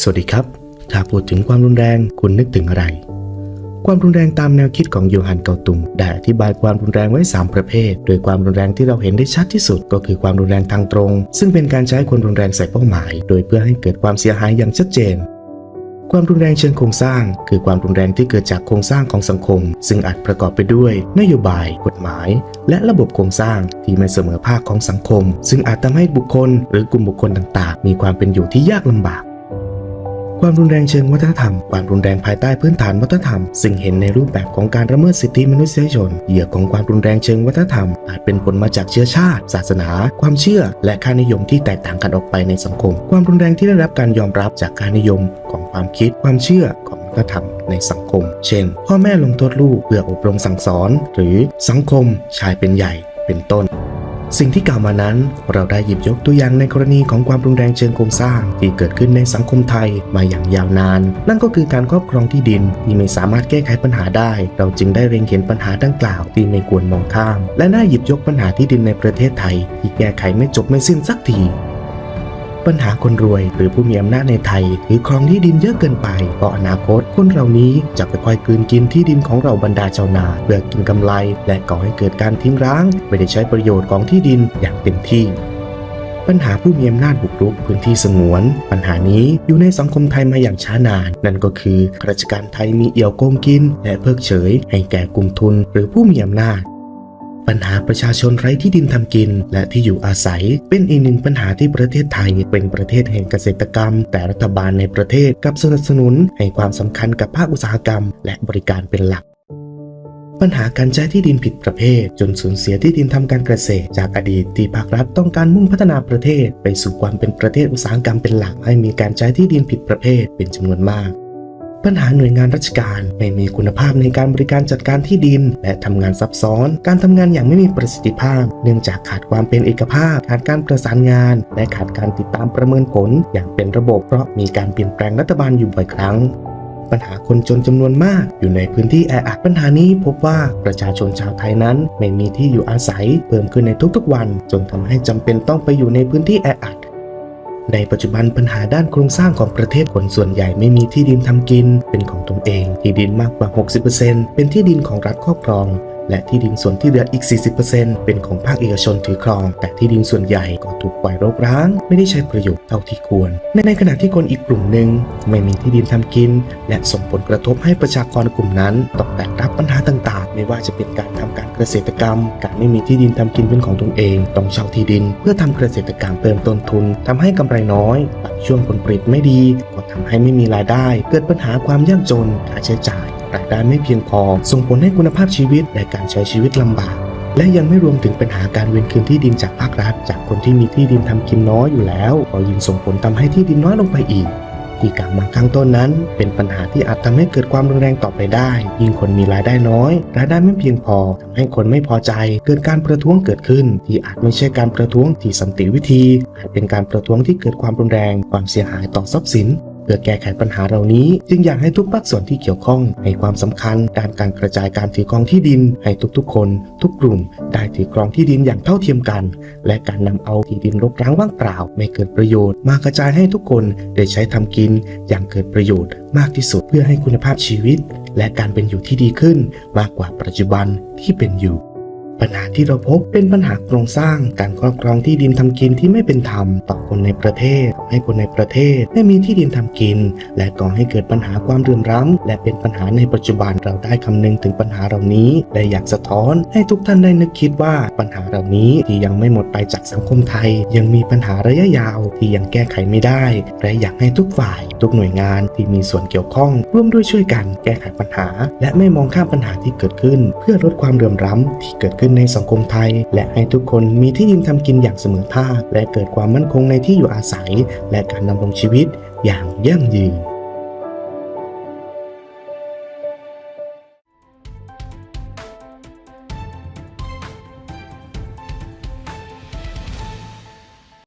สวัสดีครับ ถ้าพูดถึงความรุนแรงคุณนึกถึงอะไร ความรุนแรงตามแนวคิดของโยฮันเกาตุงได้อธิบายความรุนแรงไว้ 3 ประเภท โดยความรุนแรงที่เราเห็นได้ชัดที่สุด ก็คือความรุนแรงทางตรง ซึ่งเป็นการใช้คนรุนแรงใส่เป้าหมาย โดยเพื่อให้เกิดความเสียหายอย่างชัดเจน ความรุนแรงเชิงโครงสร้าง คือความรุนแรงที่เกิดจากโครงสร้างของสังคม ซึ่งอาจประกอบไปด้วย นโยบาย กฎหมาย และระบบโครงสร้างที่ไม่เสมอภาคของสังคม ซึ่งอาจทำให้บุคคล หรือกลุ่มบุคคลต่างๆ มีความเป็นอยู่ที่ยากลำบาก ความรุนแรงเชิงวัฒนธรรม ความรุนแรงภายใต้พื้นฐานวัฒนธรรม ซึ่งเห็นในรูปแบบของการละเมิดสิทธิมนุษยชน เหยื่อของความรุนแรงเชิงวัฒนธรรม อาจเป็นผลมาจากเชื้อชาติ ศาสนา ความเชื่อ และค่านิยมที่แตกต่างกันออกไปในสังคม ความรุนแรงที่ได้รับการยอมรับจากค่านิยมของความคิด ความเชื่อของวัฒนธรรมในสังคม เช่น พ่อแม่ลงโทษลูกเพื่ออบรมสั่งสอน หรือสังคมชายเป็นใหญ่เป็นต้น สิ่งที่กล่าวมานั้นเราได้หยิบยกตัวอย่างในกรณีของความรุนแรงเชิงโครงสร้าง ที่เกิดขึ้นในสังคมไทยมาอย่างยาวนาน นั่นก็คือการครอบครองที่ดินที่ไม่สามารถแก้ไขปัญหาได้ เราจึงได้เร็งเห็นปัญหาดังกล่าวที่ไม่ควรมองข้าม และได้หยิบยกปัญหาที่ดินในประเทศไทย ที่แก้ไขไม่จบไม่สิ้นสักที ปัญหาคนรวย หรือผู้มีอำนาจในไทยถือครองที่ดินเยอะเกินไปเพราะอนาคตคนเหล่านี้จะไปค่อยๆกืนกินที่ดินของเราบรรดาชาวนาเพื่อกินกำไร และก่อให้เกิดการทิ้งร้าง ไม่ได้ใช้ประโยชน์ของที่ดินอย่างเต็มที่ปัญหาผู้มีอำนาจบุกรุกพื้นที่สงวน ปัญหานี้อยู่ในสังคมไทยมาอย่างช้านาน นั่นก็คือข้าราชการไทยมีเอี่ยวโกงกิน และเพิกเฉย ให้แก่กลุ่มทุนหรือผู้มีอำนาจ ปัญหาประชาชนไร้ที่ดินทำกิน และที่อยู่อาศัย เป็นอีกหนึ่งปัญหาที่ประเทศไทยเป็นประเทศแห่งเกษตรกรรม แต่รัฐบาลในประเทศกับสนับสนุนให้ความสำคัญกับภาคอุตสาหกรรม และบริการเป็นหลักปัญหาการใช้ที่ดินผิดประเภท จนสูญเสียที่ดินทำการเกษตร จากอดีตที่ภาครัฐต้องการมุ่งพัฒนาประเทศ ไปสู่ความเป็นประเทศอุตสาหกรรมเป็นหลัก ให้มีการใช้ที่ดินผิดประเภทเป็นจำนวนมาก ปัญหาหน่วยงานราชการไม่มีคุณภาพในการบริการจัดการที่ดิน และทำงานซับซ้อน การทำงานอย่างไม่มีประสิทธิภาพ เนื่องจากขาดความเป็นเอกภาพ ขาดการประสานงาน และขาดการติดตามประเมินผล อย่างเป็นระบบเพราะมีการเปลี่ยนแปลงรัฐบาลอยู่บ่อยครั้งปัญหาคนจนจำนวนมากอยู่ในพื้นที่แออัดปัญหานี้พบว่าประชาชนชาวไทยนั้น ไม่มีที่อยู่อาศัย เพิ่มขึ้นในทุกๆวัน จนทำให้จำเป็นต้องไปอยู่ในพื้นที่แออัด ในปัจจุบันปัญหาด้านโครงสร้างของประเทศคนส่วนใหญ่ไม่มีที่ดินทำกิน เป็นของตนเอง ที่ดินมากกว่า 60%เป็นที่ดินของรัฐครอบครอง และที่ดินส่วนที่เหลืออีก 40%เป็นของภาคเอกชนถือครอง แต่ที่ดินส่วนใหญ่ก็ถูกปล่อยรกร้าง ไม่ได้ใช้ประโยชน์เท่าที่ควร ในในขณะที่คนอีกกลุ่มหนึ่งไม่มีที่ดินทำกิน และส่งผลกระทบให้ประชากรกลุ่มนั้นต้องแบกรับปัญหาต่างๆ ไม่ว่าจะเป็นการทำการเกษตรกรรม การไม่มีที่ดินทำกินเป็นของตนเอง ต้องเช่าที่ดิน เพื่อทำเกษตรกรรมเพิ่มต้นทุนทำให้กำไรน้อยบางช่วงผลผลิตไม่ดี ก็ทำให้ไม่มีรายได้ เกิดปัญหาความยากจนค่าใช้จ่าย รายได้ไม่เพียงพอ ส่งผลให้คุณภาพชีวิตและการใช้ชีวิตลำบาก และยังไม่รวมถึงปัญหาการเวียนคืนที่ดินจากภาครัฐ จากคนที่มีที่ดินทำกินน้อยอยู่แล้วก็ยิ่งส่งผลทำให้ที่ดินน้อยลงไปอีกที่กล่าวมาข้างต้นนั้น เป็นปัญหาที่อาจทำให้เกิดความรุนแรงต่อไปได้ ยิ่งคนมีรายได้น้อย รายได้ไม่เพียงพอทำให้คนไม่พอใจ เกิดการประท้วงเกิดขึ้น ที่อาจไม่ใช่การประท้วงที่สันติวิธีอาจเป็นการประท้วงที่เกิดความรุนแรง ความเสียหายต่อทรัพย์สิน เพื่อแก้ไขปัญหาเหล่านี้ จึงอยากให้ทุกภาคส่วนที่เกี่ยวข้องให้ความสำคัญด้านการกระจายการถือครองที่ดิน ให้ทุกๆ คน ทุกกลุ่ม ได้ถือครองที่ดินอย่างเท่าเทียมกัน และการนำเอาที่ดินรกร้างว่างเปล่า ไม่เกิดประโยชน์ มากระจายให้ทุกคนได้ใช้ทำกิน อย่างเกิดประโยชน์มากที่สุดเพื่อให้คุณภาพชีวิต และการเป็นอยู่ที่ดีขึ้น มากกว่าปัจจุบันที่เป็นอยู่ ปัญหาที่เราพบเป็นปัญหาโครงสร้างการครอบครองที่ดินทำกินที่ไม่เป็นธรรมต่อคนในประเทศทำให้คนในประเทศไม่มีที่ดินทำกิน และก่อให้เกิดปัญหาความเดือดร้อนและเป็นปัญหาในปัจจุบันเราได้คำนึงถึงปัญหาเหล่านี้ และอยากสะท้อนให้ทุกท่านได้นึกคิดว่าปัญหาเหล่านี้ที่ยังไม่หมดไปจากสังคมไทย ยังมีปัญหาระยะยาวที่ยังแก้ไขไม่ได้ และอยากให้ทุกฝ่าย ทุกหน่วยงานที่มีส่วนเกี่ยวข้อง ร่วมด้วยช่วยกันแก้ไขปัญหา และไม่มองข้ามปัญหาที่เกิดขึ้น เพื่อลดความเดือดร้อนที่เกิดขึ้นในสังคมไทย และให้ทุกคนมีที่ดินทำกินอย่างเสมอภาคและเกิดความมั่นคงในที่อยู่อาศัย และการดำรงชีวิตอย่างยั่งยืน